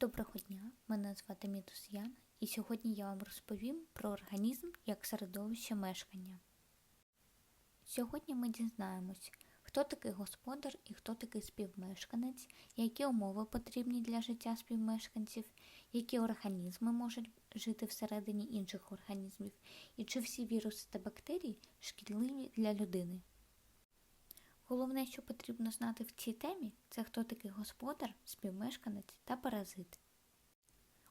Доброго дня, мене звати Мітус Яна, і сьогодні я вам розповім про організм як середовище мешкання. Сьогодні ми дізнаємось, хто такий господар і хто такий співмешканець, які умови потрібні для життя співмешканців, які організми можуть жити всередині інших організмів, і чи всі віруси та бактерії шкідливі для людини. Головне, що потрібно знати в цій темі, це хто такий господар, співмешканець та паразит.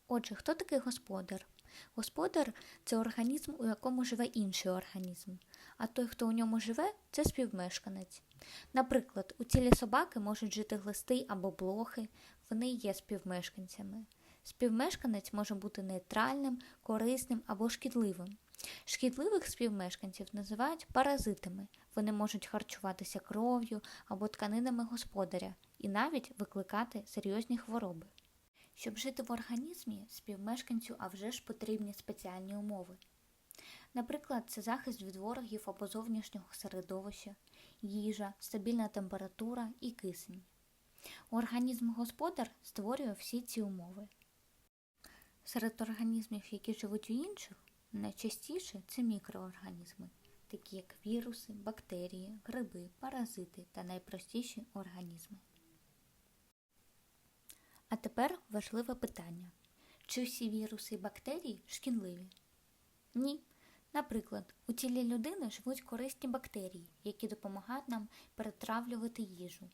Отже, хто такий господар? Господар це організм, у якому живе інший організм, а той, хто у ньому живе, це співмешканець. Наприклад, у тілі собаки можуть жити глисти або блохи, вони є співмешканцями. Співмешканець може бути нейтральним, корисним або шкідливим. Шкідливих співмешканців називають паразитами. Вони можуть харчуватися кров'ю або тканинами господаря і навіть викликати серйозні хвороби. Щоб жити в організмі, співмешканцю а вже ж потрібні спеціальні умови. Наприклад, це захист від ворогів або зовнішнього середовища, їжа, стабільна температура і кисень. Організм господар створює всі ці умови. Серед організмів, які живуть у інших, найчастіше це мікроорганізми, такі як віруси, бактерії, гриби, паразити та найпростіші організми. А тепер важливе питання: чи всі віруси і бактерії шкідливі? Ні. Наприклад, у тілі людини живуть корисні бактерії, які допомагають нам перетравлювати їжу,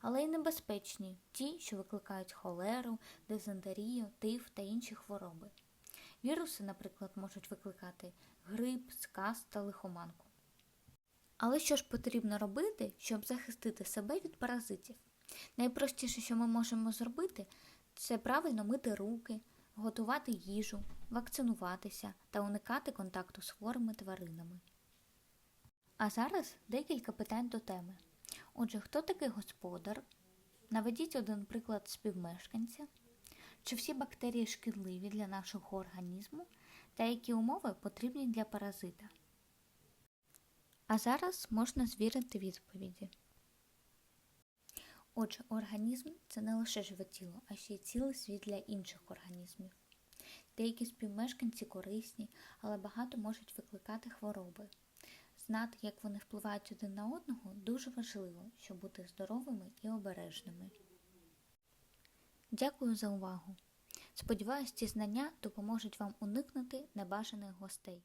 але й небезпечні ті, що викликають холеру, дизентерію, тиф та інші хвороби. Віруси, наприклад, можуть викликати грип, сказ та лихоманку. Але що ж потрібно робити, щоб захистити себе від паразитів? Найпростіше, що ми можемо зробити, це правильно мити руки, готувати їжу, вакцинуватися та уникати контакту з хворими тваринами. А зараз декілька питань до теми. Отже, хто такий господар? Наведіть один приклад співмешканця. Чи всі бактерії шкідливі для нашого організму та які умови потрібні для паразита? А зараз можна звірити відповіді. Отже, організм це не лише живе тіло, а ще й цілий світ для інших організмів. Деякі співмешканці корисні, але багато можуть викликати хвороби. Знати, як вони впливають один на одного, дуже важливо, щоб бути здоровими і обережними. Дякую за увагу! Сподіваюсь, ці знання допоможуть вам уникнути небажаних гостей.